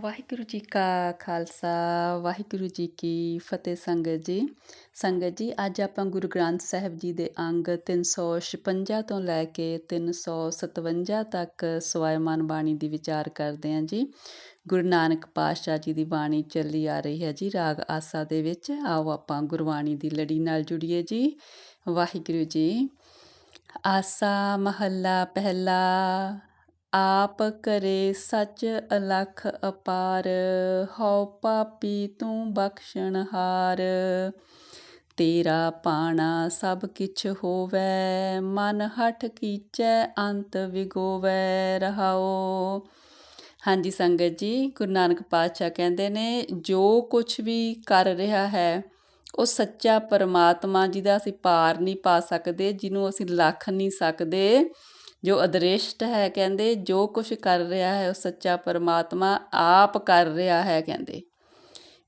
ਵਾਹਿਗੁਰੂ ਜੀ ਕਾ ਖਾਲਸਾ, ਵਾਹਿਗੁਰੂ ਜੀ ਕੀ ਫਤਿਹ ਸੰਗਤ ਜੀ। ਸੰਗਤ ਜੀ, ਅੱਜ ਆਪਾਂ ਗੁਰੂ ਗ੍ਰੰਥ ਸਾਹਿਬ ਜੀ ਦੇ ਅੰਗ 356 ਤੋਂ ਲੈ ਕੇ 357 ਤੱਕ ਸਵਾਇਮਾਨ ਬਾਣੀ ਦੀ ਵਿਚਾਰ ਕਰਦੇ ਹਾਂ ਜੀ। ਗੁਰੂ ਨਾਨਕ ਪਾਤਸ਼ਾਹ ਜੀ ਦੀ ਬਾਣੀ ਚੱਲੀ ਆ ਰਹੀ ਹੈ ਜੀ, ਰਾਗ ਆਸਾ ਦੇ ਵਿੱਚ। ਆਓ ਆਪਾਂ ਗੁਰਬਾਣੀ ਦੀ ਲੜੀ ਨਾਲ ਜੁੜੀਏ ਜੀ। ਵਾਹਿਗੁਰੂ ਜੀ, ਆਸਾ ਮਹੱਲਾ ਪਹਿਲਾ ਆਪ ਕਰੇ ਸੱਚ ਅਲਖ ਅਪਾਰ, ਹਉ ਪਾਪੀ ਤੂੰ ਬਖਸ਼ਣਹਾਰ ਤੇਰਾ ਪਾਣਾ ਸਭ ਕਿਛ ਹੋਵੇ, ਮਨ ਹਠ ਕੀਚੈ ਅੰਤ ਵਿਗੋਵੈ ਰਹਾਓ ਹਾਂਜੀ ਸੰਗਤ ਜੀ, ਗੁਰੂ ਨਾਨਕ ਪਾਤਸ਼ਾਹ ਕਹਿੰਦੇ ਨੇ, ਜੋ ਕੁਝ ਵੀ ਕਰ ਰਿਹਾ ਹੈ, ਉਹ ਸੱਚਾ ਪਰਮਾਤਮਾ ਜਿਹਦਾ ਅਸੀਂ ਪਾਰ ਨਹੀਂ ਪਾ ਸਕਦੇ, ਜਿਹਨੂੰ ਅਸੀਂ ਲੱਖ ਨਹੀਂ ਸਕਦੇ। ਜੋ ਅਦ੍ਰਿਸ਼ਟ ਹੈ ਕਹਿੰਦੇ, ਜੋ ਕੁਝ ਕਰ ਰਿਹਾ ਹੈ ਉਹ ਸੱਚਾ ਪਰਮਾਤਮਾ ਆਪ ਕਰ ਰਿਹਾ ਹੈ ਕਹਿੰਦੇ।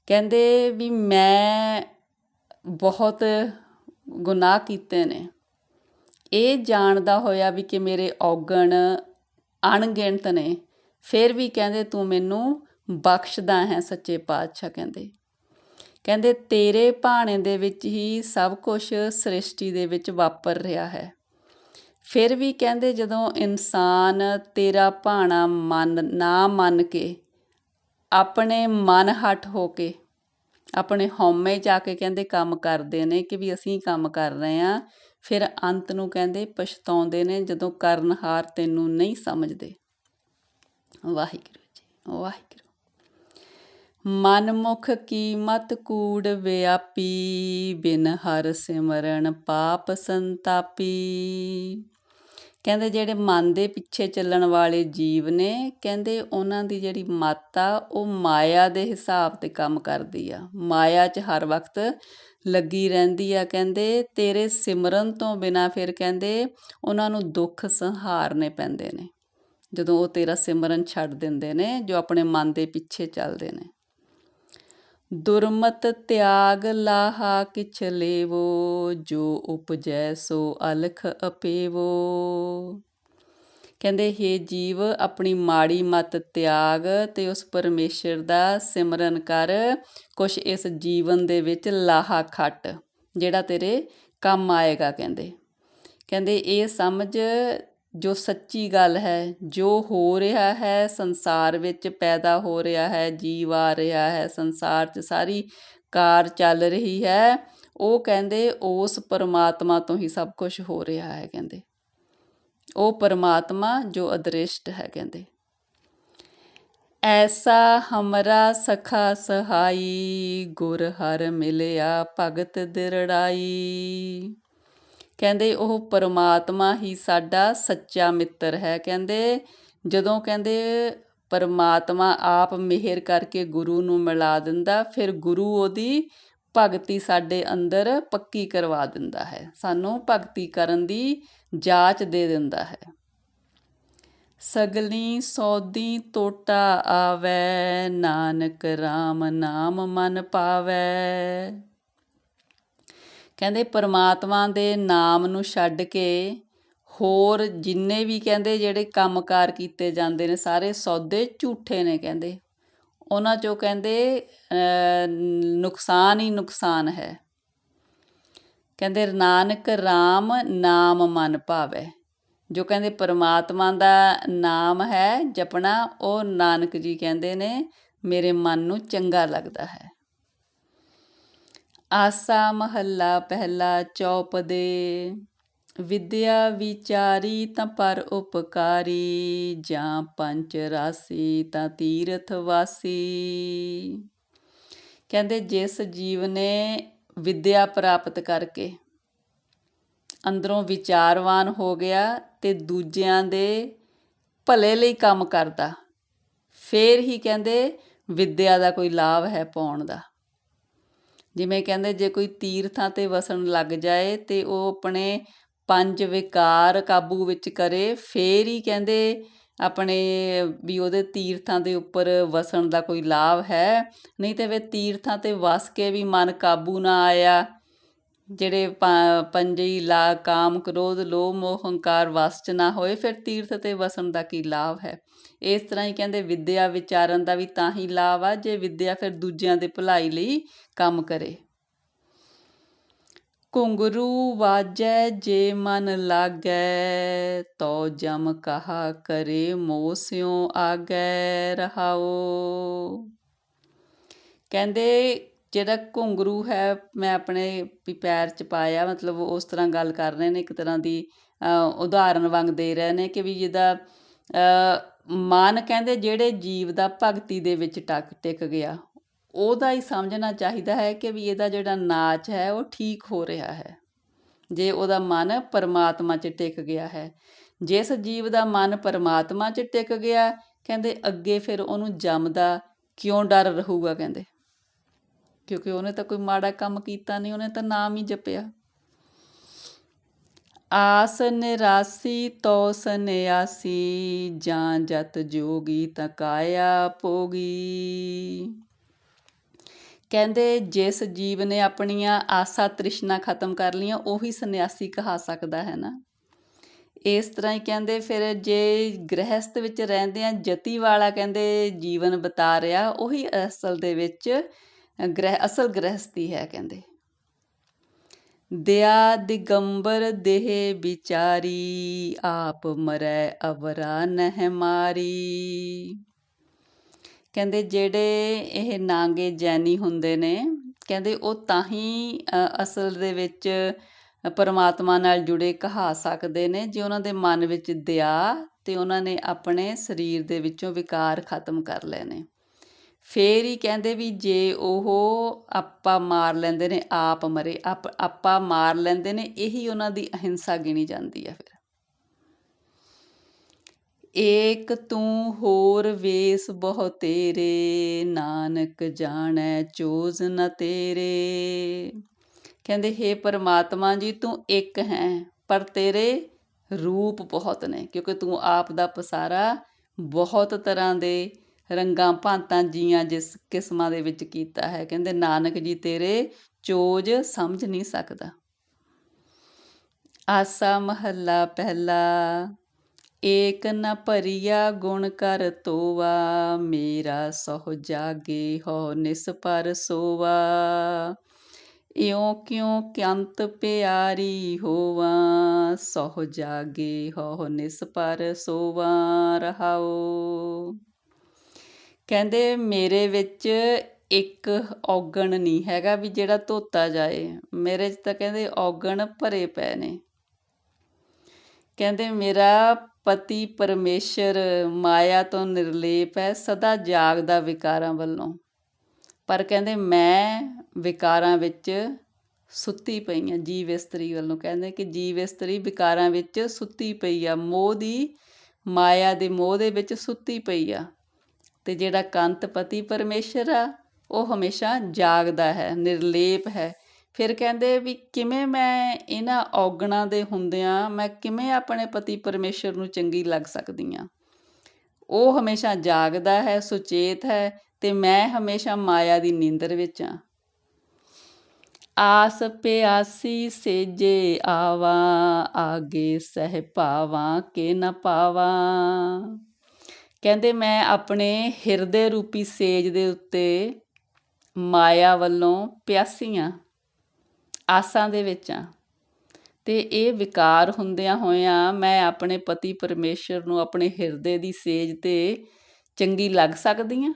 ਕਹਿੰਦੇ ਵੀ ਮੈਂ ਬਹੁਤ ਗੁਨਾਹ ਕੀਤੇ ਨੇ। ਇਹ ਜਾਣਦਾ ਹੋਇਆ ਵੀ ਕਿ ਮੇਰੇ ਔਗਣ ਅਣਗਿਣਤ ਨੇ, ਫਿਰ ਵੀ ਕਹਿੰਦੇ, ਤੂੰ ਮੈਨੂੰ ਬਖਸ਼ਦਾ ਹੈ ਸੱਚੇ ਪਾਤਸ਼ਾਹ, ਕਹਿੰਦੇ। ਕਹਿੰਦੇ, ਤੇਰੇ ਭਾਣੇ ਦੇ ਵਿੱਚ ਹੀ ਸਭ ਕੁਝ ਸ੍ਰਿਸ਼ਟੀ ਦੇ ਵਿੱਚ ਵਾਪਰ ਰਿਹਾ ਹੈ। ਫਿਰ ਵੀ ਕਹਿੰਦੇ ਜਦੋਂ ਇਨਸਾਨ ਤੇਰਾ ਭਾਣਾ ਮੰਨ, ਨਾ ਮੰਨ ਕੇ, ਆਪਣੇ ਮਨ ਹਟ ਹੋ ਕੇ, ਆਪਣੇ ਹਉਮੈ ਜਾ ਕੇ ਕਹਿੰਦੇ ਕੰਮ ਕਰਦੇ ਨੇ ਕਿ ਵੀ ਅਸੀਂ ਕੰਮ ਕਰ ਰਹੇ ਆ ਫਿਰ ਅੰਤ ਨੂੰ ਕਹਿੰਦੇ ਪਛਤਾਉਂਦੇ ਨੇ ਜਦੋਂ ਕਰਨਹਾਰ ਤੈਨੂੰ ਨਹੀਂ ਸਮਝਦੇ। ਵਾਹਿਗੁਰੂ ਜੀ, ਵਾਹਿਗੁਰੂ। ਮਨਮੁਖ ਕੀਮਤ ਕੂੜ ਵਿਆਪੀ ਬਿਨ ਹਰ ਸਿਮਰਨ ਪਾਪ ਸੰਤਾਪੀ। ਕਹਿੰਦੇ ਜਿਹੜੇ ਮਨ ਦੇ ਪਿੱਛੇ ਚੱਲਣ ਵਾਲੇ ਜੀਵ ਨੇ, ਕਹਿੰਦੇ ਉਹਨਾਂ ਦੀ ਜਿਹੜੀ ਮਤ ਆ ਉਹ ਮਾਇਆ ਦੇ ਹਿਸਾਬ ਤੇ ਕੰਮ ਕਰਦੀ ਆ। ਮਾਇਆ 'ਚ ਹਰ ਵਕਤ ਲੱਗੀ ਰਹਿੰਦੀ ਆ, ਕਹਿੰਦੇ। ਤੇਰੇ ਸਿਮਰਨ ਤੋਂ ਬਿਨਾ ਫਿਰ ਕਹਿੰਦੇ ਉਹਨਾਂ ਨੂੰ ਦੁੱਖ ਸੰਹਾਰਨੇ ਪੈਂਦੇ ਨੇ। ਜਦੋਂ ਉਹ ਤੇਰਾ ਸਿਮਰਨ ਛੱਡ ਦਿੰਦੇ ਨੇ, ਜੋ ਆਪਣੇ ਮਨ ਦੇ ਪਿੱਛੇ ਚੱਲਦੇ ਨੇ। ਦੁਰਮਤ ਤਿਆਗ ਲਾਹਾ ਕਿਛ ਲੇਵੋ, ਜੋ ਉਪਜੈ ਸੋ ਅਲਖ ਅਪੇਵੋ। ਕਹਿੰਦੇ हे ਜੀਵ, ਆਪਣੀ ਮਾੜੀ ਮਤ ਤਿਆਗ ਤੇ ਉਸ ਪਰਮੇਸ਼ਰ ਦਾ ਸਿਮਰਨ ਕਰ, ਕੁਛ ਇਸ ਜੀਵਨ ਦੇ ਵਿੱਚ ਲਾਹਾ ਖੱਟ, ਜਿਹੜਾ ਤੇਰੇ ਕੰਮ ਆਏਗਾ, ਕਹਿੰਦੇ। ਕਹਿੰਦੇ, ਇਹ ਸਮਝ ਜੋ ਸੱਚੀ ਗੱਲ ਹੈ, ਜੋ ਹੋ ਰਿਹਾ ਹੈ ਸੰਸਾਰ ਵਿੱਚ ਪੈਦਾ ਹੋ ਰਿਹਾ ਹੈ, ਜੀਵ ਆ ਰਿਹਾ ਹੈ, ਸੰਸਾਰ 'ਚ ਸਾਰੀ ਕਾਰ ਚੱਲ ਰਹੀ ਹੈ, ਉਹ ਕਹਿੰਦੇ ਉਸ ਪਰਮਾਤਮਾ ਤੋਂ ਹੀ ਸਭ ਕੁਝ ਹੋ ਰਿਹਾ ਹੈ ਕਹਿੰਦੇ। ਉਹ ਪਰਮਾਤਮਾ ਜੋ ਅਦ੍ਰਿਸ਼ਟ ਹੈ ਕਹਿੰਦੇ। ਐਸਾ ਹਮਰਾ ਸਖਾ ਸਹਾਈ, ਗੁਰ ਹਰ ਮਿਲਿਆ ਭਗਤ ਦਿਰੜਾਈ। ਕਹਿੰਦੇ ਉਹ ਪਰਮਾਤਮਾ ਹੀ ਸਾਡਾ ਸੱਚਾ ਮਿੱਤਰ ਹੈ। ਕਹਿੰਦੇ ਜਦੋਂ ਕਹਿੰਦੇ ਪਰਮਾਤਮਾ ਆਪ ਮਿਹਰ ਕਰਕੇ ਗੁਰੂ ਨੂੰ ਮਿਲਾ ਦਿੰਦਾ, ਫਿਰ ਗੁਰੂ ਉਹਦੀ ਭਗਤੀ ਸਾਡੇ ਅੰਦਰ ਪੱਕੀ ਕਰਵਾ ਦਿੰਦਾ ਹੈ। ਸਾਨੂੰ ਭਗਤੀ ਕਰਨ ਦੀ ਜਾਚ ਦੇ ਦਿੰਦਾ ਹੈ। ਸਗਲੀ ਸੌਦੀ ਟੋਟਾ ਆਵੇ, ਨਾਨਕ RAM ਨਾਮ ਮਨ ਪਾਵੇ। ਕਹਿੰਦੇ ਪਰਮਾਤਮਾ ਦੇ ਨਾਮ ਨੂੰ ਛੱਡ ਕੇ ਹੋਰ ਜਿੰਨੇ ਵੀ ਕਹਿੰਦੇ ਜਿਹੜੇ ਕੰਮਕਾਰ ਕੀਤੇ ਜਾਂਦੇ ਨੇ, ਸਾਰੇ ਸੌਦੇ ਝੂਠੇ ਨੇ ਕਹਿੰਦੇ। ਉਹਨਾਂ ਚੋਂ ਕਹਿੰਦੇ ਨੁਕਸਾਨ ਹੀ ਨੁਕਸਾਨ ਹੈ। ਕਹਿੰਦੇ, ਨਾਨਕ RAM ਨਾਮ ਮਨ ਭਾਵੇ। ਜੋ ਕਹਿੰਦੇ ਪਰਮਾਤਮਾ ਦਾ ਨਾਮ ਹੈ ਜਪਣਾ, ਉਹ ਨਾਨਕ ਜੀ ਕਹਿੰਦੇ ਨੇ, ਮੇਰੇ ਮਨ ਨੂੰ ਚੰਗਾ ਲੱਗਦਾ ਹੈ। ਆਸਾ ਮਹੱਲਾ ਪਹਿਲਾ ਚੌਪਦੇ। ਵਿਦਿਆ ਵਿਚਾਰੀ ਤਾਂ ਪਰ ਉਪਕਾਰੀ, ਜਾਂ ਪੰਚ ਰਾਸੀ ਤਾਂ ਤੀਰਥ ਵਾਸੀ। ਕਹਿੰਦੇ ਜਿਸ ਜੀਵ ਨੇ ਵਿਦਿਆ ਪ੍ਰਾਪਤ ਕਰਕੇ ਅੰਦਰੋਂ ਵਿਚਾਰਵਾਨ ਹੋ ਗਿਆ ਤੇ ਦੂਜਿਆਂ ਦੇ ਭਲੇ ਲਈ ਕੰਮ ਕਰਦਾ, ਫੇਰ ਹੀ ਕਹਿੰਦੇ ਵਿਦਿਆ ਦਾ ਕੋਈ ਲਾਭ ਹੈ ਪਾਉਣ ਦਾ। ਜਿਵੇਂ ਕਹਿੰਦੇ ਜੇ ਕੋਈ ਤੀਰਥਾਂ ਤੇ ਵਸਣ ਲੱਗ ਜਾਏ ਤੇ ਉਹ ਆਪਣੇ ਪੰਜ ਵਿਕਾਰ ਕਾਬੂ ਵਿੱਚ ਕਰੇ, ਫਿਰ ਹੀ ਕਹਿੰਦੇ ਆਪਣੇ ਵੀ ਉਹਦੇ ਤੀਰਥਾਂ ਦੇ ਉੱਪਰ ਵਸਣ ਦਾ ਕੋਈ ਲਾਭ ਹੈ। ਨਹੀਂ ਤੇ ਵੇ ਤੀਰਥਾਂ ਤੇ ਵਸ ਕੇ ਵੀ ਮਨ ਕਾਬੂ ਨਾ ਆਇਆ। ਜਿਹੜੇ ਪਾ- ਪੰਜਈ ਲਾ, ਕਾਮ, ਕ੍ਰੋਧ, ਲੋਭ, ਮੋਹ, ਹੰਕਾਰ ਵਸ ਚ ਨਾ ਹੋਏ, ਫਿਰ ਤੀਰਥ ਤੇ ਵਸਣ ਦਾ ਕੀ ਲਾਭ ਹੈ? ਇਸ ਤਰ੍ਹਾਂ ਹੀ ਕਹਿੰਦੇ ਵਿਦਿਆ ਵਿਚਾਰਨ ਦਾ ਵੀ ਤਾਂ ਹੀ ਲਾਭ ਆ ਜੇ ਵਿਦਿਆ ਫਿਰ ਦੂਜਿਆਂ ਦੇ ਭਲਾਈ ਲਈ ਕੰਮ ਕਰੇ। ਘੁੰਗਰੂ ਵਾਜੈ ਜੇ ਮਨ ਲਾਗੈ ਤੋ ਜਮ ਕਹਾ ਕਰੇ ਮੋਸਿਓ ਆਗੈ ਰਹਾਓ ਕਹਿੰਦੇ ਜਿਹੜਾ ਘੁੰਗਰੂ ਹੈ ਮੈਂ ਆਪਣੇ ਪੈਰ ਚ ਪਾਇਆ ਮਤਲਬ ਉਸ ਤਰ੍ਹਾਂ ਗੱਲ ਕਰ ਰਹੇ ਨੇ ਇੱਕ ਤਰ੍ਹਾਂ ਦੀ ਅ, ਉਦਾਹਰਨ ਵਾਂਗ ਦੇ ਰਹੇ ਨੇ ਕਿ ਵੀ ਜਿਹਦਾ ਮਨ ਕਹਿੰਦੇ ਜਿਹੜੇ ਜੀਵ ਦਾ ਭਗਤੀ ਦੇ ਵਿੱਚ ਟਕ ਟਿਕ ਗਿਆ, ਉਹਦਾ ਹੀ ਸਮਝਣਾ ਚਾਹੀਦਾ ਹੈ ਕਿ ਵੀ ਇਹਦਾ ਜਿਹੜਾ ਨਾਚ ਹੈ, ਉਹ ਠੀਕ ਹੋ ਰਿਹਾ ਹੈ। ਜੇ ਉਹਦਾ ਮਨ ਪਰਮਾਤਮਾ 'ਚ ਟਿਕ ਗਿਆ ਹੈ, ਜਿਸ ਜੀਵ ਦਾ ਮਨ ਪਰਮਾਤਮਾ 'ਚ ਟਿਕ ਗਿਆ, ਕਹਿੰਦੇ ਅੱਗੇ ਫਿਰ ਉਹਨੂੰ ਜੰਮਦਾ ਕਿਉਂ ਡਰ ਰਹੂਗਾ, ਕਹਿੰਦੇ। ਕਿਉਂਕਿ ਉਹਨੇ ਤਾਂ ਕੋਈ ਮਾੜਾ ਕੰਮ ਕੀਤਾ ਨਹੀਂ, ਉਹਨੇ ਤਾਂ ਨਾਮ ਹੀ ਜਪਿਆ। ਆਸ ਨਿਰਾਸੀ ਤੋ ਸੰਿਆਸੀ ਜਾਂ ਜਤ ਜੋਗੀ ਤਕਾਇਆ ਪੋਗੀ ਕਹਿੰਦੇ ਜਿਸ ਜੀਵ ਨੇ ਆਪਣੀਆਂ ਆਸਾ ਤ੍ਰਿਸ਼ਨਾ ਖਤਮ ਕਰ ਲੀਆਂ ਉਹੀ ਸੰਨਿਆਸੀ ਕਹਾ ਸਕਦਾ ਹੈ ਨਾ। ਇਸ ਤਰ੍ਹਾਂ ਹੀ ਕਹਿੰਦੇ, ਫਿਰ ਜੇ ਗ੍ਰਹਿਸਥ ਵਿੱਚ ਰਹਿੰਦੇ ਆ, ਜਤੀ ਵਾਲਾ ਕਹਿੰਦੇ ਜੀਵਨ ਬਤਾ ਰਿਹਾ, ਉਹੀ ਅਸਲ ਦੇ ਵਿੱਚ ਗ੍ਰਹਿ ਅਸਲ ਗ੍ਰਹਿਸਤੀ ਹੈ ਕਹਿੰਦੇ। ਦਿਆ ਦਿਗੰਬਰ ਦੇਹ ਵਿਚਾਰੀ, ਆਪ ਮਰੈ ਅਵਰਾ ਨਹਿ ਮਾਰੀ। ਕਹਿੰਦੇ ਜਿਹੜੇ ਇਹ ਨਾਂਗੇ ਜੈਨੀ ਹੁੰਦੇ ਨੇ, ਕਹਿੰਦੇ ਉਹ ਤਾਂ ਹੀ ਅਸਲ ਦੇ ਵਿੱਚ ਪਰਮਾਤਮਾ ਨਾਲ ਜੁੜੇ ਕਹਾ ਸਕਦੇ ਨੇ, ਜੇ ਉਹਨਾਂ ਦੇ ਮਨ ਵਿੱਚ ਦਇਆ ਤੇ ਉਹਨਾਂ ਨੇ ਆਪਣੇ ਸਰੀਰ ਦੇ ਵਿੱਚੋਂ ਵਿਕਾਰ ਖਤਮ ਕਰ ਲਏ ਨੇ। ਫਿਰ ਹੀ ਕਹਿੰਦੇ ਵੀ ਜੇ ਉਹ ਆਪਾ ਮਾਰ ਲੈਂਦੇ ਨੇ, ਆਪ ਮਰੇ। ਆਪ, ਆਪਾ ਮਾਰ ਲੈਂਦੇ ਨੇ, ਇਹੀ ਉਹਨਾਂ ਦੀ ਅਹਿੰਸਾ ਗਿਣੀ ਜਾਂਦੀ ਹੈ ਫਿਰ। ਏਕ ਤੂੰ ਹੋਰ ਵੇਸ ਬਹੁ ਤੇਰੇ, ਨਾਨਕ ਜਾਣੈ ਚੋਜ ਨ ਤੇਰੇ। ਕਹਿੰਦੇ, ਹੇ ਪਰਮਾਤਮਾ ਜੀ, ਤੂੰ ਇੱਕ ਹੈ, ਪਰ ਤੇਰੇ ਰੂਪ ਬਹੁਤ ਨੇ, ਕਿਉਂਕਿ ਤੂੰ ਆਪ ਦਾ ਪਸਾਰਾ ਬਹੁਤ ਤਰ੍ਹਾਂ ਦੇ ਰੰਗਾਂ ਭਾਂਤਾਂ ਜੀਆਂ ਜਿਸ ਕਿਸਮਾਂ ਦੇ ਵਿੱਚ ਕੀਤਾ ਹੈ। ਕਹਿੰਦੇ, ਨਾਨਕ ਜੀ, ਤੇਰੇ ਚੋਜ ਸਮਝ ਨਹੀਂ ਸਕਦਾ। ਆਸਾ ਮਹੱਲਾ ਪਹਿਲਾ, ਏਕ ਨ ਭਰੀਆ ਗੁਣ ਕਰ ਤੋਵਾ, ਮੇਰਾ ਸਹੁ ਜਾਗੇ ਹੋ ਨਿਸ ਪਰ ਸੋਵਾ। ਇਉ ਕਿਉ ਕਿੰਤ ਪਿਆਰੀ ਹੋਵਾ, ਸਹੁ ਜਾਗੇ ਹੋ ਨਿਸ ਪਰ ਸੋਵਾ, ਰਹਾਓ। ਕਹਿੰਦੇ ਮੇਰੇ ਵਿੱਚ ਇੱਕ ਔਗਣ ਨਹੀਂ ਹੈਗਾ ਵੀ ਜਿਹੜਾ ਧੋਤਾ ਜਾਏ। ਮੇਰੇ 'ਚ ਤਾਂ ਕਹਿੰਦੇ ਔਗਣ ਭਰੇ ਪਏ ਨੇ। ਕਹਿੰਦੇ ਮੇਰਾ ਪਤੀ ਪਰਮੇਸ਼ਰ ਮਾਇਆ ਤੋਂ ਨਿਰਲੇਪ ਹੈ, ਸਦਾ ਜਾਗਦਾ ਵਿਕਾਰਾਂ ਵੱਲੋਂ। ਪਰ ਕਹਿੰਦੇ ਮੈਂ ਵਿਕਾਰਾਂ ਵਿੱਚ ਸੁੱਤੀ ਪਈ ਆ ਜੀਵ ਇਸਤਰੀ ਵੱਲੋਂ। ਕਹਿੰਦੇ ਕਿ ਜੀਵ ਇਸਤਰੀ ਵਿਕਾਰਾਂ ਵਿੱਚ ਸੁੱਤੀ ਪਈ ਆ, ਮੋਹ ਦੀ ਮਾਇਆ ਦੇ ਮੋਹ ਦੇ ਵਿੱਚ ਸੁੱਤੀ ਪਈ ਆ। ਅਤੇ ਜਿਹੜਾ ਕੰਤ ਪਤੀ ਪਰਮੇਸ਼ਰ ਆ, ਉਹ ਹਮੇਸ਼ਾ ਜਾਗਦਾ ਹੈ, ਨਿਰਲੇਪ ਹੈ। ਫਿਰ ਕਹਿੰਦੇ ਵੀ ਕਿਵੇਂ ਮੈਂ ਇਹਨਾਂ ਔਗਣਾਂ ਦੇ ਹੁੰਦਿਆਂ ਮੈਂ ਕਿਵੇਂ ਆਪਣੇ ਪਤੀ ਪਰਮੇਸ਼ਰ ਨੂੰ ਚੰਗੀ ਲੱਗ ਸਕਦੀ ਆ ਉਹ ਹਮੇਸ਼ਾ ਜਾਗਦਾ ਹੈ, ਸੁਚੇਤ ਹੈ ਤੇ ਮੈਂ ਹਮੇਸ਼ਾ ਮਾਇਆ ਦੀ ਨੀਂਦਰ ਵਿੱਚ ਆ ਆਸ ਪਿਆਸੀ ਸੇਜੇ ਆਵਾ, ਆਗੇ ਸਹਿ ਪਾਵਾਂ ਕੇ ਨ ਪਾਵਾਂ। ਕਹਿੰਦੇ ਮੈਂ ਆਪਣੇ ਹਿਰਦੇ ਰੂਪੀ ਸੇਜ ਦੇ ਉੱਤੇ ਮਾਇਆ ਵੱਲੋਂ ਪਿਆਸੀ ਆ ਆਸਾਂ ਦੇ ਵਿੱਚ ਆ। ਤੇ ਇਹ ਵਿਕਾਰ ਹੁੰਦਿਆਂ ਹੋਇਆਂ ਮੈਂ ਆਪਣੇ ਪਤੀ ਪਰਮੇਸ਼ਰ ਨੂੰ ਆਪਣੇ ਹਿਰਦੇ ਦੀ ਸੇਜ ਤੇ ਚੰਗੀ ਲੱਗ ਸਕਦੀ ਆ?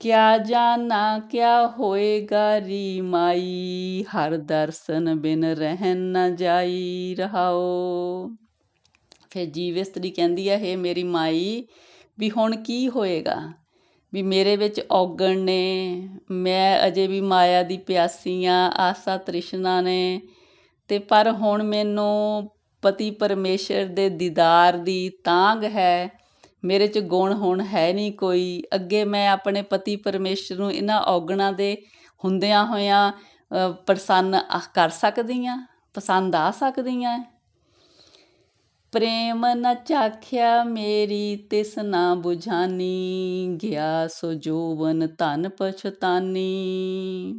ਕਿਆ ਜਾਣਾ, ਕਿਆ ਹੋਏਗਾ ਰੀ ਮਾਈ, ਹਰ ਦਰਸ਼ਨ ਬਿਨ ਰਹਿਣ ਨਾ ਜਾਈ ਰਹਾਓ। ਫਿਰ ਜੀਵ ਇਸਤਰੀ ਕਹਿੰਦੀ ਆ, ਹੇ ਮੇਰੀ ਮਾਈ, ਵੀ ਹੁਣ ਕੀ ਹੋਏਗਾ? ਵੀ ਮੇਰੇ ਵਿੱਚ ਔਗਣ ਨੇ, ਮੈਂ ਅਜੇ ਵੀ ਮਾਇਆ ਦੀ ਪਿਆਸੀ ਆ, ਆਸਾ ਤ੍ਰਿਸ਼ਨਾ ਨੇ। ਤੇ ਪਰ ਹੁਣ ਮੈਨੂੰ ਪਤੀ ਪਰਮੇਸ਼ਰ ਦੇ ਦੀਦਾਰ ਦੀ ਤਾਂਗ ਹੈ, ਮੇਰੇ 'ਚ ਗੁਣ ਹੁਣ ਹੈ ਨਹੀਂ ਕੋਈ। ਅੱਗੇ ਮੈਂ ਆਪਣੇ ਪਤੀ ਪਰਮੇਸ਼ਰ ਨੂੰ ਇਹਨਾਂ ਔਗਣਾਂ ਦੇ ਹੁੰਦਿਆਂ ਹੋਇਆਂ ਪ੍ਰਸੰਨ ਆ- ਕਰ ਸਕਦੀ ਆ, ਪਸੰਦ ਆ ਸਕਦੀ ਆ। ਪ੍ਰੇਮ ਨ ਚਾਖਿਆ ਮੇਰੀ, ਤਿਸ ਨਾ 부ਝਾਨੀ ਗਿਆ ਸੋ ਜੋਵਨ ਧਨ ਪਛਤਾਨੀ।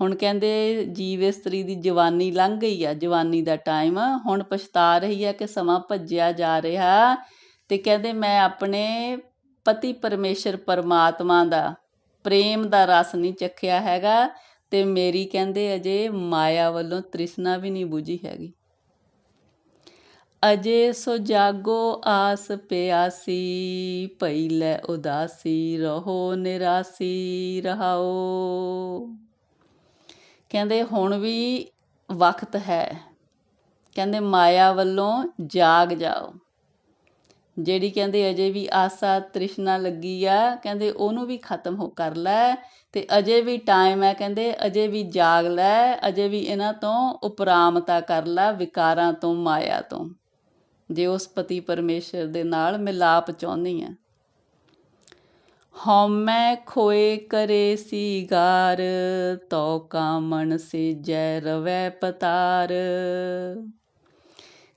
ਹੁਣ ਕਹਿੰਦੇ, ਜੀਵ ਇਸਤਰੀ ਦੀ ਜਵਾਨੀ ਲੰਘ ਗਈ ਆ, ਜਵਾਨੀ ਦਾ ਟਾਈਮ। ਹੁਣ ਪਛਤਾ ਰਹੀ ਆ ਕਿ ਸਮਾਂ ਭੱਜਿਆ ਜਾ ਰਿਹਾ। ਤੇ ਕਹਿੰਦੇ, ਮੈਂ ਆਪਣੇ ਪਤੀ ਪਰਮੇਸ਼ਰ ਪਰਮਾਤਮਾ ਦਾ, ਪ੍ਰੇਮ ਦਾ ਰਸ ਨਹੀਂ ਚੱਖਿਆ ਹੈਗਾ। ਤੇ ਮੇਰੀ ਕਹਿੰਦੇ, ਅਜੇ ਮਾਇਆ ਵੱਲੋਂ ਤ੍ਰਿਸ਼ਨਾ ਵੀ ਨਹੀਂ ਬੁਝੀ ਹੈਗੀ। ਅਜੇ ਸੋ ਜਾਗੋ ਆਸ ਪਿਆਸੀ ਪਈ ਲੈ ਉਦਾਸੀ, ਰਹੋ ਨਿਰਾਸੀ, ਰਹਾਓ। ਕਹਿੰਦੇ ਹੁਣ ਵੀ ਵਕਤ ਹੈ। ਕਹਿੰਦੇ ਮਾਇਆ ਵੱਲੋਂ ਜਾਗ ਜਾਓ। ਜਿਹੜੀ ਕਹਿੰਦੇ ਅਜੇ ਵੀ ਆਸਾ ਤ੍ਰਿਸ਼ਨਾ ਲੱਗੀ ਆ, ਕਹਿੰਦੇ ਉਹਨੂੰ ਵੀ ਖਤਮ ਹੋ ਕਰ ਲੈ ਤੇ ਅਜੇ ਵੀ ਟਾਈਮ ਹੈ ਕਹਿੰਦੇ, ਅਜੇ ਵੀ ਜਾਗ ਲੈ, ਅਜੇ ਵੀ ਇਹਨਾਂ ਤੋਂ ਉਪਰਾਮਤਾ ਕਰ ਲੈ ਵਿਕਾਰਾਂ ਤੋਂ, ਮਾਇਆ ਤੋਂ। ਜੇ ਉਸ ਪਤੀ ਪਰਮੇਸ਼ਰ ਦੇ ਨਾਲ ਮਿਲਾਪ ਚਾਹੁੰਦੀ ਆ ਹਉਮੈ ਖੋਏ ਕਰੇ ਸੀਗਾਰ ਤੋ ਕਾਮਣ ਸੇ ਜੈ ਰਵੈ ਪਤਾਰ।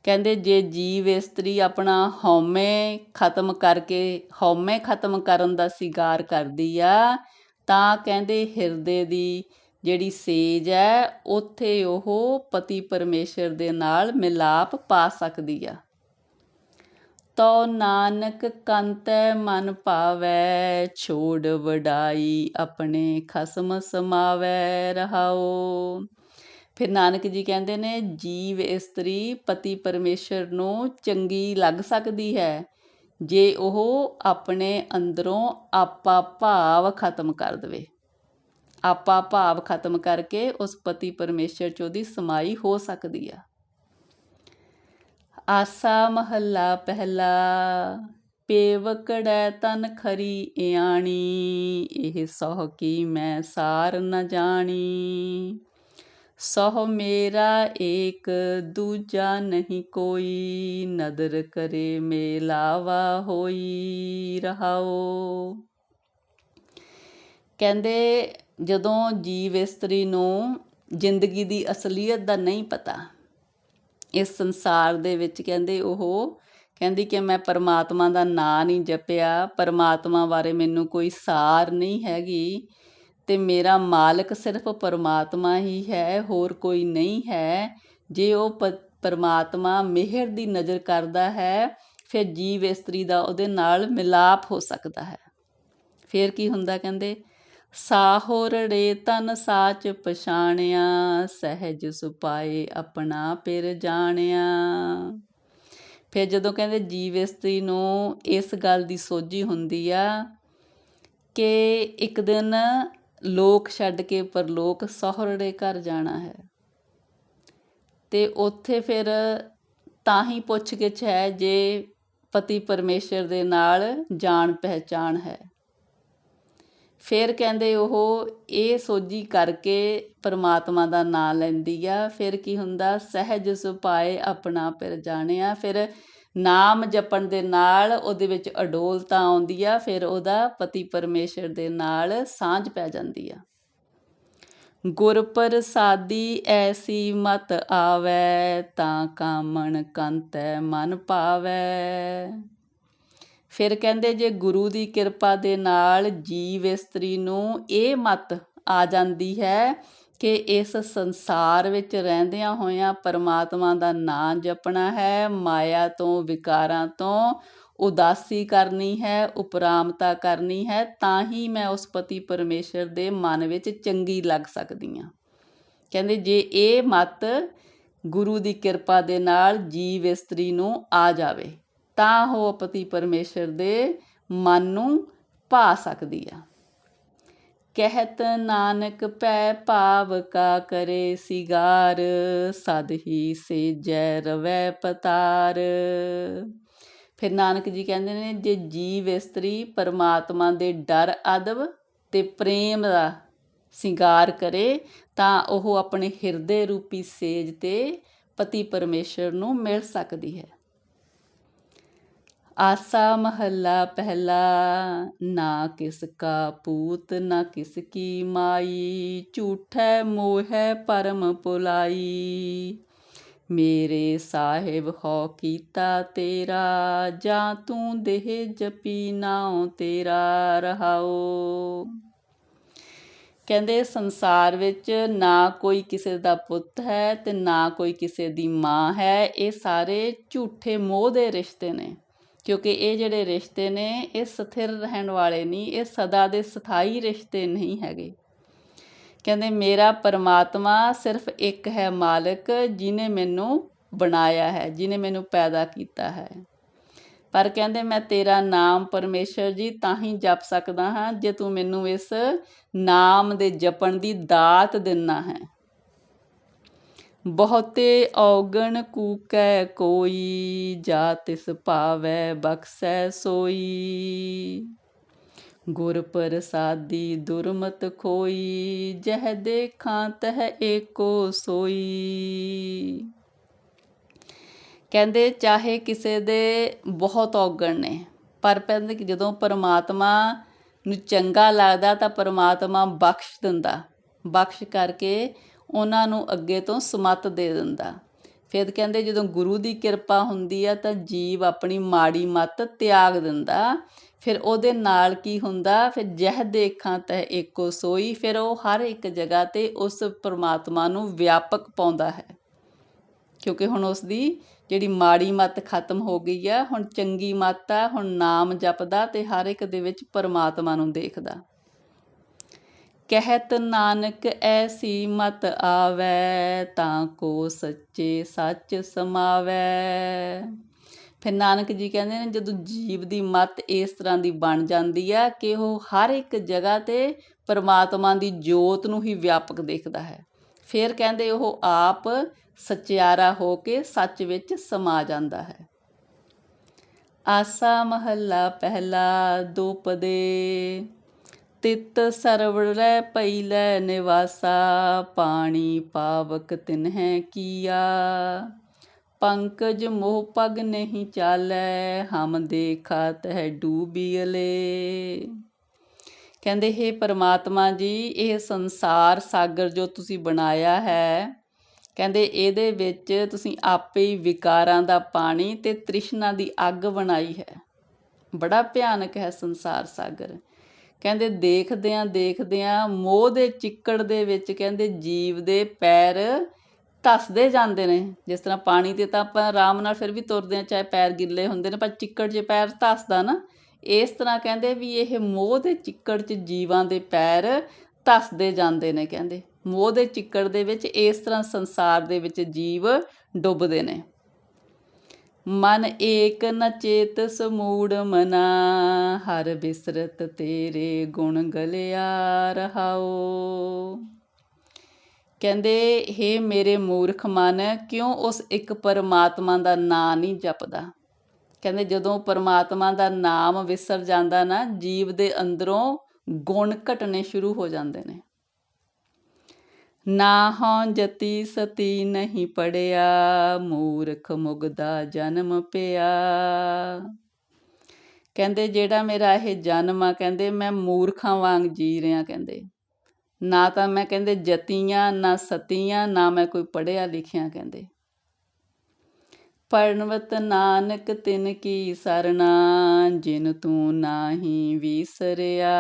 ਕਹਿੰਦੇ ਜੇ ਜੀਵ ਇਸਤਰੀ ਆਪਣਾ ਹਉਮੈ ਖਤਮ ਕਰਕੇ ਹਉਮੈ ਖਤਮ ਕਰਨ ਦਾ ਸਿਗਾਰ ਕਰਦੀ ਆ, ਤਾਂ ਕਹਿੰਦੇ ਹਿਰਦੇ ਦੀ ਜਿਹੜੀ ਸੇਜ ਹੈ, ਉੱਥੇ ਉਹ ਪਤੀ ਪਰਮੇਸ਼ਰ ਦੇ ਨਾਲ ਮਿਲਾਪ ਪਾ ਸਕਦੀ ਆ। ਤੋ ਨਾਨਕ ਕੰਤੈ ਮਨ ਪਾਵੈ, ਛੋੜ ਵਡਾਈ ਆਪਣੇ ਖਸਮ ਸਮਾਵੈ ਰਹਾਓ ਫਿਰ ਨਾਨਕ ਜੀ ਕਹਿੰਦੇ ਨੇ, ਜੀਵ ਇਸਤਰੀ ਪਤੀ ਪਰਮੇਸ਼ਰ ਨੂੰ ਚੰਗੀ ਲੱਗ ਸਕਦੀ ਹੈ, ਜੇ ਉਹ ਆਪਣੇ ਅੰਦਰੋਂ ਆਪਾ ਭਾਵ ਖਤਮ ਕਰ ਦਵੇ। ਆਪਾ ਭਾਵ ਖਤਮ ਕਰਕੇ ਉਸ ਪਤੀ ਪਰਮੇਸ਼ਰ ਚ ਉਹਦੀ ਸਮਾਈ ਹੋ ਸਕਦੀ ਆ। ਆਸਾ ਮਹੱਲਾ ਪਹਿਲਾ ਪੇਵਕੜੈ ਤਨ ਖਰੀ ਇਆਣੀ, ਇਹ ਸਹ ਕੀ ਮੈਂ ਸਾਰ ਨ ਜਾਣੀ। ਸਹ ਮੇਰਾ ਏਕ, ਦੂਜਾ ਨਹੀਂ ਕੋਈ, ਨਦਰ ਕਰੇ ਮੇਲਾਵਾ ਹੋਈ ਰਹਾਓ। ਕਹਿੰਦੇ, ਜਦੋਂ ਜੀਵ ਇਸਤਰੀ ਨੂੰ ਜ਼ਿੰਦਗੀ ਦੀ ਅਸਲੀਅਤ ਦਾ ਨਹੀਂ ਪਤਾ ਇਸ ਸੰਸਾਰ ਦੇ ਵਿੱਚ ਕਹਿੰਦੇ ਉਹ ਕਹਿੰਦੀ ਕਿ ਮੈਂ ਪਰਮਾਤਮਾ ਦਾ ਨਾਂ ਨਹੀਂ ਜਪਿਆ, ਪਰਮਾਤਮਾ ਬਾਰੇ ਮੈਨੂੰ ਕੋਈ ਸਾਰ ਨਹੀਂ ਹੈਗੀ ਤੇ ਮੇਰਾ ਮਾਲਕ ਸਿਰਫ ਪਰਮਾਤਮਾ ਹੀ ਹੈ, ਹੋਰ ਕੋਈ ਨਹੀਂ ਹੈ। ਜੇ ਉਹ ਪਰਮਾਤਮਾ ਮਿਹਰ ਦੀ ਨਜ਼ਰ ਕਰਦਾ ਹੈ, ਫਿਰ ਜੀਵ ਇਸਤਰੀ ਦਾ ਉਹਦੇ ਨਾਲ ਮਿਲਾਪ ਹੋ ਸਕਦਾ ਹੈ। ਫਿਰ ਕੀ ਹੁੰਦਾ ਕਹਿੰਦੇ ਸਾਹੋਰੜੇ ਤਨ ਸਾਚ ਪਛਾਣਿਆ, ਸਹਿਜ ਸੁਪਾਏ ਆਪਣਾ ਪਿਰ ਜਾਣਿਆ। ਫਿਰ ਜਦੋਂ ਕਹਿੰਦੇ ਜੀਵ ਇਸਤਰੀ ਨੂੰ ਇਸ ਗੱਲ ਦੀ ਸੋਝੀ ਹੁੰਦੀ ਆ ਕਿ ਇੱਕ ਦਿਨ ਲੋਕ ਛੱਡ ਕੇ ਪਰਲੋਕ ਸਹੁਰੜੇ ਘਰ ਜਾਣਾ ਹੈ ਤੇ ਉੱਥੇ ਫਿਰ ਤਾਂ ਹੀ ਪੁੱਛ ਗਿੱਛ ਹੈ ਜੇ ਪਤੀ ਪਰਮੇਸ਼ਰ ਦੇ ਨਾਲ ਜਾਣ ਪਹਿਚਾਣ ਹੈ। ਫਿਰ ਕਹਿੰਦੇ ਉਹ ਇਹ ਸੋਝੀ ਕਰਕੇ ਪਰਮਾਤਮਾ ਦਾ ਨਾਂ ਲੈਂਦੀ ਆ। ਫਿਰ ਕੀ ਹੁੰਦਾ? ਸਹਿਜ ਸੁਪਾਏ ਆਪਣਾ ਪਿਰ ਜਾਣਿਆ। ਫਿਰ ਨਾਮ ਜਪਣ ਦੇ ਨਾਲ ਉਹਦੇ ਵਿੱਚ ਅਡੋਲਤਾ ਆਉਂਦੀ ਆ, ਫਿਰ ਉਹਦਾ ਪਤੀ ਪਰਮੇਸ਼ਰ ਦੇ ਨਾਲ ਸਾਂਝ ਪੈ ਜਾਂਦੀ ਆ। ਗੁਰ ਪ੍ਰਸਾਦੀ ਐਸੀ ਮਤ ਆਵੇ, ਤਾਂ ਕਾਮਣ ਕੰਤੈ ਮਨ ਪਾਵੇ। ਫਿਰ ਕਹਿੰਦੇ ਜੇ ਗੁਰੂ ਦੀ ਕਿਰਪਾ ਦੇ ਨਾਲ ਜੀਵ ਇਸਤਰੀ ਨੂੰ ਇਹ ਮਤ ਆ ਜਾਂਦੀ ਹੈ ਕਿ ਇਸ ਸੰਸਾਰ ਵਿੱਚ ਰਹਿੰਦਿਆਂ ਹੋਇਆਂ ਪਰਮਾਤਮਾ ਦਾ ਨਾਮ ਜਪਣਾ ਹੈ, ਮਾਇਆ ਤੋਂ, ਵਿਕਾਰਾਂ ਤੋਂ ਉਦਾਸੀ ਕਰਨੀ ਹੈ, ਉਪਰਾਮਤਾ ਕਰਨੀ ਹੈ, ਤਾਂ ਹੀ ਮੈਂ ਉਸ ਪਤੀ ਪਰਮੇਸ਼ਰ ਦੇ ਮਨ ਵਿੱਚ ਚੰਗੀ ਲੱਗ ਸਕਦੀ ਹਾਂ। ਕਹਿੰਦੇ ਜੇ ਇਹ ਮਤ ਗੁਰੂ ਦੀ ਕਿਰਪਾ ਦੇ ਨਾਲ ਜੀਵ ਇਸਤਰੀ ਨੂੰ ਆ ਜਾਵੇ ਤਾਂ ਉਹ ਪਤੀ ਪਰਮੇਸ਼ਰ ਦੇ ਮਨ ਨੂੰ ਪਾ ਸਕਦੀ ਆ। ਕਹਿਤ ਨਾਨਕ ਪੈ ਭਾਵ ਕਾ ਕਰੇ ਸਿਗਾਰ, ਸਦ ਹੀ ਸੇ ਜੈ ਰਵੈ ਪਤਾਰ। ਫਿਰ ਨਾਨਕ ਜੀ ਕਹਿੰਦੇ ਨੇ, ਜੇ ਜੀਵ ਇਸਤਰੀ ਪਰਮਾਤਮਾ ਦੇ ਡਰ, ਅਦਬ ਤੇ ਪ੍ਰੇਮ ਦਾ ਸਿੰਗਾਰ ਕਰੇ, ਤਾਂ ਉਹ ਆਪਣੇ ਹਿਰਦੇ ਰੂਪੀ ਸੇਜ ਤੇ ਪਤੀ ਪਰਮੇਸ਼ਰ ਨੂੰ ਮਿਲ ਸਕਦੀ ਹੈ। ਆਸਾ ਮਹੱਲਾ ਪਹਿਲਾ, ਨਾ ਕਿਸ ਕਾ ਪੂਤ, ਨਾ ਕਿਸ ਕੀ ਮਾਈ, ਝੂਠੈ ਮੋਹੈ ਪਰਮ ਪੁਲਾਈ। ਮੇਰੇ ਸਾਹਿਬ ਹੋ ਕੀਤਾ ਤੇਰਾ, ਜਾਂ ਤੂੰ ਦੇਹ ਜਪੀ ਨਾਉ ਤੇਰਾ ਰਹਾਓ ਕਹਿੰਦੇ ਸੰਸਾਰ ਵਿੱਚ ਨਾ ਕੋਈ ਕਿਸੇ ਦਾ ਪੁੱਤ ਹੈ ਤੇ ਨਾ ਕੋਈ ਕਿਸੇ ਦੀ ਮਾਂ ਹੈ, ਇਹ ਸਾਰੇ ਝੂਠੇ ਮੋਹ ਦੇ ਰਿਸ਼ਤੇ ਨੇ। ਕਿਉਂਕਿ ਇਹ ਜਿਹੜੇ ਰਿਸ਼ਤੇ ਨੇ, ਇਹ ਸਥਿਰ ਰਹਿਣ ਵਾਲੇ ਨਹੀਂ, ਇਹ ਸਦਾ ਦੇ ਸਥਾਈ ਰਿਸ਼ਤੇ ਨਹੀਂ ਹੈਗੇ। ਕਹਿੰਦੇ, ਮੇਰਾ ਪਰਮਾਤਮਾ ਸਿਰਫ ਇੱਕ ਹੈ ਮਾਲਕ ਜਿਨੇ ਮੈਨੂੰ ਬਣਾਇਆ ਹੈ ਜਿਨੇ ਮੈਨੂੰ ਪੈਦਾ ਕੀਤਾ ਹੈ। ਪਰ ਕਹਿੰਦੇ, ਮੈਂ ਤੇਰਾ ਨਾਮ ਪਰਮੇਸ਼ਰ ਜੀ ਤਾਂ ਹੀ ਜਪ ਸਕਦਾ ਹਾਂ, ਜੇ ਤੂੰ ਮੈਨੂੰ ਇਸ ਨਾਮ ਦੇ ਜਪਣ ਦੀ ਦਾਤ ਦਿੰਨਾ ਹੈ। ਬਹੁਤੇ ਔਗਣ ਕੂਕੈ ਕੋਈ, ਜਾ ਤਿਸ ਭਾਵੈ ਬਖਸੈ ਸੋਈ। ਗੁਰ ਪ੍ਰਸਾਦੀ ਦੁਰਮਤ ਖੋਈ, ਜਹ ਦੇਖਾਂ ਤਹ ਏਕੋ ਸੋਈ। ਕਹਿੰਦੇ, ਚਾਹੇ ਕਿਸੇ ਦੇ ਬਹੁਤ ਔਗਣ ਨੇ, ਪਰ ਕਹਿੰਦੇ ਕਿ ਜਦੋਂ ਪਰਮਾਤਮਾ ਨੂੰ ਚੰਗਾ ਲੱਗਦਾ ਤਾਂ ਪਰਮਾਤਮਾ ਬਖਸ਼ ਦਿੰਦਾ। ਬਖਸ਼ ਕਰਕੇ ਉਹਨਾਂ ਨੂੰ ਅੱਗੇ ਤੋਂ ਸਮਤ ਦੇ ਦਿੰਦਾ। ਫਿਰ ਕਹਿੰਦੇ ਜਦੋਂ ਗੁਰੂ ਦੀ ਕਿਰਪਾ ਹੁੰਦੀ ਆ ਤਾਂ ਜੀਵ ਆਪਣੀ ਮਾੜੀ ਮੱਤ ਤਿਆਗ ਦਿੰਦਾ। ਫਿਰ ਉਹਦੇ ਨਾਲ ਕੀ ਹੁੰਦਾ? ਫਿਰ ਜਹ ਦੇਖਾਂ ਤੈ ਏਕੋ ਸੋਈ, ਫਿਰ ਉਹ ਹਰ ਇੱਕ ਜਗ੍ਹਾ ਤੇ ਉਸ ਪਰਮਾਤਮਾ ਨੂੰ ਵਿਆਪਕ ਪਾਉਂਦਾ ਹੈ। ਕਿਉਂਕਿ ਹੁਣ ਉਸ ਦੀ ਜਿਹੜੀ ਮਾੜੀ ਮੱਤ ਖਤਮ ਹੋ ਗਈ ਆ, ਹੁਣ ਚੰਗੀ ਮੱਤ ਆ, ਹੁਣ ਨਾਮ ਜਪਦਾ ਤੇ ਹਰ ਇੱਕ ਦੇ ਵਿੱਚ ਪਰਮਾਤਮਾ ਨੂੰ ਦੇਖਦਾ। ਕਹਿਤ ਨਾਨਕ ਐਸੀ ਮਤ ਆਵੈ ਤਾਂ ਕੋ ਸੱਚੇ ਸੱਚ ਸਮਾਵੈ। ਫਿਰ ਨਾਨਕ ਜੀ ਕਹਿੰਦੇ ਨੇ, ਜਦੋਂ ਜੀਵ ਦੀ ਮਤ ਇਸ ਤਰ੍ਹਾਂ ਦੀ ਬਣ ਜਾਂਦੀ ਆ ਕਿ ਉਹ ਹਰ ਇੱਕ ਜਗ੍ਹਾ ਤੇ ਪਰਮਾਤਮਾ ਦੀ ਜੋਤ ਨੂੰ ਹੀ ਵਿਆਪਕ ਦੇਖਦਾ ਹੈ। ਫਿਰ ਕਹਿੰਦੇ ਉਹ ਆਪ ਸਚਿਆਰਾ ਹੋ ਕੇ ਸੱਚ ਵਿੱਚ ਸਮਾ ਜਾਂਦਾ ਹੈ। ਆਸਾ ਮਹੱਲਾ ਪਹਿਲਾ ਦੁਪਦੇ ਤਿਤ ਸਰਵੜੈ ਪਈਲੇ ਨਿਵਾਸਾ, ਪਾਣੀ ਪਾਵਕ ਤਿਨਹਿ ਕੀਆ। ਪੰਕਜ ਮੋਹ ਪਗ ਨਹੀਂ ਚਾਲੈ, ਹਮ ਦੇਖਾ ਤਹਿ ਡੂਬੀਲੇ ਕਹਿੰਦੇ, ਹੈ ਪਰਮਾਤਮਾ ਜੀ, ਇਹ ਸੰਸਾਰ ਸਾਗਰ ਜੋ ਤੁਸੀਂ ਬਣਾਇਆ ਹੈ, ਕਹਿੰਦੇ, ਇਹਦੇ ਵਿੱਚ ਤੁਸੀਂ ਆਪੇ ਹੀ ਵਿਕਾਰਾਂ ਦਾ ਪਾਣੀ ਤੇ ਤ੍ਰਿਸ਼ਨਾ ਦੀ ਅੱਗ ਬਣਾਈ ਹੈ। ਬੜਾ ਭਿਆਨਕ ਹੈ ਸੰਸਾਰ ਸਾਗਰ। ਕਹਿੰਦੇ ਦੇਖਦਿਆਂ ਦੇਖਦਿਆਂ ਮੋਹ ਦੇ ਚਿੱਕੜ ਦੇ ਵਿੱਚ ਕਹਿੰਦੇ ਜੀਵ ਦੇ ਪੈਰ ਧੱਸਦੇ ਜਾਂਦੇ ਨੇ। ਜਿਸ ਤਰ੍ਹਾਂ ਪਾਣੀ ਤੇ ਤਾਂ ਆਪਾਂ ਆਰਾਮ ਨਾਲ ਫਿਰ ਵੀ ਤੁਰਦੇ ਆ ਚਾਹੇ ਪੈਰ ਗਿੱਲੇ ਹੁੰਦੇ ਨੇ, ਪਰ ਚਿੱਕੜ 'ਚ ਪੈਰ ਧੱਸਦਾ ਨਾ, ਇਸ ਤਰ੍ਹਾਂ ਕਹਿੰਦੇ ਵੀ ਇਹ ਮੋਹ ਦੇ ਚਿੱਕੜ 'ਚ ਜੀਵਾਂ ਦੇ ਪੈਰ ਧੱਸਦੇ ਜਾਂਦੇ ਨੇ ਕਹਿੰਦੇ। ਮੋਹ ਦੇ ਚਿੱਕੜ ਦੇ ਵਿੱਚ ਇਸ ਤਰ੍ਹਾਂ ਸੰਸਾਰ ਦੇ ਵਿੱਚ ਜੀਵ ਡੁੱਬਦੇ ਨੇ। ਮਨ ਏਕ ਨ ਚੇਤ ਸਮੂੜ ਮਨਾ, ਹਰ ਬਿਸਰਤ ਤੇਰੇ ਗੁਣ ਗਲਿਆ ਰਹਾਓ ਕਹਿੰਦੇ हे ਮੇਰੇ ਮੂਰਖ ਮਨ, ਕਿਉਂ ਉਸ ਇੱਕ ਪਰਮਾਤਮਾ ਦਾ ਨਾਮ ਨਹੀਂ ਜਪਦਾ? ਕਹਿੰਦੇ, ਜਦੋਂ ਪਰਮਾਤਮਾ ਦਾ ਨਾਮ ਵਿਸਰ ਜਾਂਦਾ ਨਾ, ਜੀਵ ਦੇ ਅੰਦਰੋਂ ਗੁਣ ਘਟਣੇ ਸ਼ੁਰੂ ਹੋ ਜਾਂਦੇ ਨੇ। ਨਾ ਹਾਂ ਜਤੀ ਸਤੀ ਨਹੀਂ ਪੜਿਆ, ਮੂਰਖ ਮੁਗਦਾ ਜਨਮ ਪਿਆ। ਕਹਿੰਦੇ, ਜਿਹੜਾ ਮੇਰਾ ਇਹ ਜਨਮ ਆ, ਕਹਿੰਦੇ, ਮੈਂ ਮੂਰਖਾਂ ਵਾਂਗ ਜੀ ਰਿਹਾ, ਕਹਿੰਦੇ। ਨਾ ਤਾਂ ਮੈਂ, ਕਹਿੰਦੇ, ਜਤੀਆਂ, ਨਾ ਸਤੀਆਂ, ਨਾ ਮੈਂ ਕੋਈ ਪੜਿਆ ਲਿਖਿਆ, ਕਹਿੰਦੇ। ਪਰਨਵਤ ਨਾਨਕ ਤਿਨ ਕੀ ਸਰਣਾ, ਜਿਨ ਤੂੰ ਨਾਹੀ ਵਿਸਰਿਆ।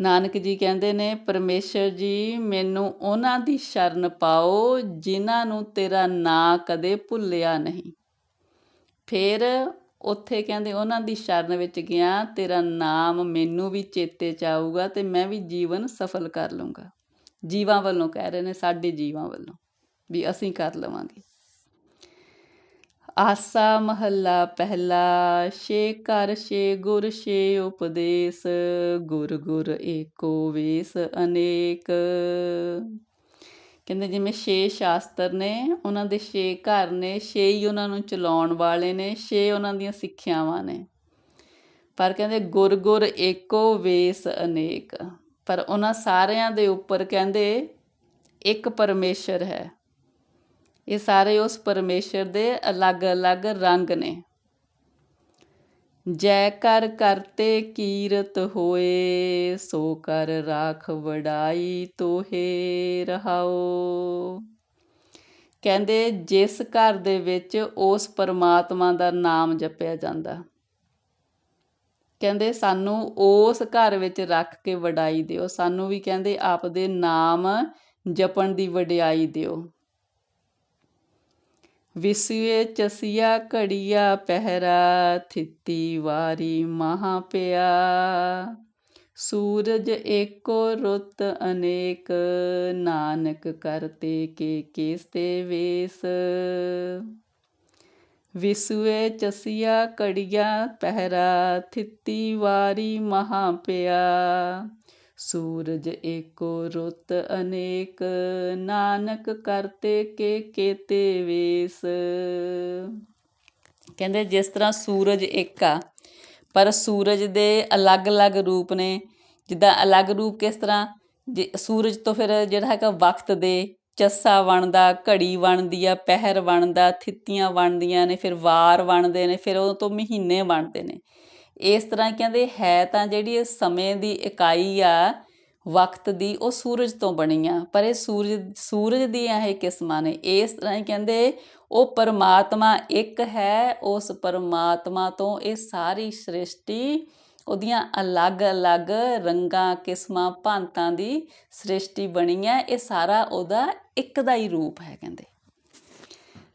ਨਾਨਕ ਜੀ ਕਹਿੰਦੇ ਨੇ, ਪਰਮੇਸ਼ਰ ਜੀ, ਮੈਨੂੰ ਉਹਨਾਂ ਦੀ ਸ਼ਰਨ ਪਾਓ ਜਿਨ੍ਹਾਂ ਨੂੰ ਤੇਰਾ ਨਾਂ ਕਦੇ ਭੁੱਲਿਆ ਨਹੀਂ। ਫਿਰ ਉੱਥੇ ਕਹਿੰਦੇ, ਉਹਨਾਂ ਦੀ ਸ਼ਰਨ ਵਿੱਚ ਗਿਆ, ਤੇਰਾ ਨਾਮ ਮੈਨੂੰ ਵੀ ਚੇਤੇ ਚ ਆਊਗਾ ਤੇ ਮੈਂ ਵੀ ਜੀਵਨ ਸਫਲ ਕਰ ਲਵਾਂਗਾ ਜੀਵਾਂ ਵੱਲੋਂ ਕਹਿ ਰਹੇ ਨੇ, ਸਾਡੇ ਜੀਵਾਂ ਵੱਲੋਂ ਵੀ ਅਸੀਂ ਕਰ ਲਵਾਂਗੇ। ਆਸਾ ਮਹੱਲਾ ਪਹਿਲਾ, ਛੇ ਕਰ ਛੇ ਗੁਰ, ਛੇ ਉਪਦੇਸ਼, ਗੁਰ ਗੁਰ ਏਕੋ ਵੇਸ ਅਨੇਕ। ਕਹਿੰਦੇ ਜਿਵੇਂ ਛੇ ਸ਼ਾਸਤਰ ਨੇ, ਉਹਨਾਂ ਦੇ ਛੇ ਘਰ ਨੇ, ਛੇ ਹੀ ਉਹਨਾਂ ਨੂੰ ਚਲਾਉਣ ਵਾਲੇ ਨੇ, ਛੇ ਉਹਨਾਂ ਦੀਆਂ ਸਿੱਖਿਆਵਾਂ ਨੇ। ਪਰ ਕਹਿੰਦੇ ਗੁਰ ਗੁਰ ਏਕੋ ਵੇਸ ਅਨੇਕ। ਪਰ ਉਹਨਾਂ ਸਾਰਿਆਂ ਦੇ ਉੱਪਰ ਕਹਿੰਦੇ ਇੱਕ ਪਰਮੇਸ਼ਰ ਹੈ। ਇਹ ਸਾਰੇ ਉਸ ਪਰਮੇਸ਼ਰ ਦੇ ਅਲੱਗ-ਅਲੱਗ ਰੰਗ ਨੇ। ਜੈ ਕਰ ਕਰਤੇ ਕੀਰਤ ਹੋਏ, ਸੋ ਕਰ ਰਾਖ ਵਡਾਈ ਤੋਹੇ ਰਹਾਓ। ਕਹਿੰਦੇ ਜਿਸ ਘਰ ਦੇ ਵਿੱਚ ਉਸ ਪਰਮਾਤਮਾ ਦਾ ਨਾਮ ਜਪਿਆ ਜਾਂਦਾ, ਕਹਿੰਦੇ ਸਾਨੂੰ ਉਸ ਘਰ ਵਿੱਚ ਰੱਖ ਕੇ ਵਡਾਈ ਦਿਓ। ਸਾਨੂੰ ਵੀ ਕਹਿੰਦੇ ਆਪਦੇ ਨਾਮ ਜਪਣ ਦੀ ਵਡਿਆਈ ਦਿਓ। ਵਿਸਵੇ ਚਸਿਆ ਘੜੀਆ ਪਹਿਰਾ ਥਿੱਤੀ ਵਾਰੀ ਮਹਾ ਪਿਆ। ਸੂਰਜ ਏਕੋ ਰੁੱਤ ਅਨੇਕ, ਨਾਨਕ ਕਰਤੇ ਕੇ ਕੇਸਤੇ ਵੇਸ। ਵਿਸਵੇ ਚਸਿਆ ਘੜੀਆ ਪਹਿਰਾ ਥਿੱਤੀ ਵਾਰੀ ਮਹਾ ਪਿਆ। ਸੂਰਜ ਏਕੋ ਰੁੱਤ ਅਨੇਕ, ਨਾਨਕ ਕਰਤੇ ਕੇ ਕੇਤੇ ਵੇਸ। ਕਹਿੰਦੇ ਜਿਸ ਤਰ੍ਹਾਂ ਸੂਰਜ ਇੱਕ ਆ ਪਰ ਸੂਰਜ ਦੇ ਅਲੱਗ-ਅਲੱਗ ਰੂਪ ਨੇ। ਜਿੱਦਾਂ ਅਲੱਗ ਰੂਪ ਕਿਸ ਤਰ੍ਹਾਂ? ਜੇ ਸੂਰਜ ਤੋਂ ਫਿਰ ਜਿਹੜਾ ਹੈਗਾ ਵਕਤ ਦੇ ਚੱਸਾ ਬਣਦਾ, ਘੜੀ ਬਣਦੀ ਆ, ਪਹਿਰ ਬਣਦਾ, ਥਿੱਤੀਆਂ ਬਣਦੀਆਂ ਨੇ, ਫਿਰ ਵਾਰ ਬਣਦੇ ਨੇ, ਫਿਰ ਉਹ ਤੋਂ ਮਹੀਨੇ ਬਣਦੇ ਨੇ। ਇਸ ਤਰ੍ਹਾਂ ਕਹਿੰਦੇ ਹੈ ਤਾਂ ਜਿਹੜੀ ਇਹ ਸਮੇਂ ਦੀ ਇਕਾਈ ਆ, ਵਕਤ ਦੀ, ਉਹ ਸੂਰਜ ਤੋਂ ਬਣੀ ਆ। ਪਰ ਇਹ ਸੂਰਜ ਸੂਰਜ ਦੀਆਂ ਇਹ ਕਿਸਮਾਂ ਨੇ। ਇਸ ਤਰ੍ਹਾਂ ਹੀ ਕਹਿੰਦੇ ਉਹ ਪਰਮਾਤਮਾ ਇੱਕ ਹੈ, ਉਸ ਪਰਮਾਤਮਾ ਤੋਂ ਇਹ ਸਾਰੀ ਸ੍ਰਿਸ਼ਟੀ, ਉਹਦੀਆਂ ਅਲੱਗ-ਅਲੱਗ ਰੰਗਾਂ, ਕਿਸਮਾਂ, ਭਾਂਤਾਂ ਦੀ ਸ੍ਰਿਸ਼ਟੀ ਬਣੀ ਹੈ ਇਹ ਸਾਰਾ ਉਹਦਾ ਇੱਕ ਦਾ ਹੀ ਰੂਪ ਹੈ ਕਹਿੰਦੇ।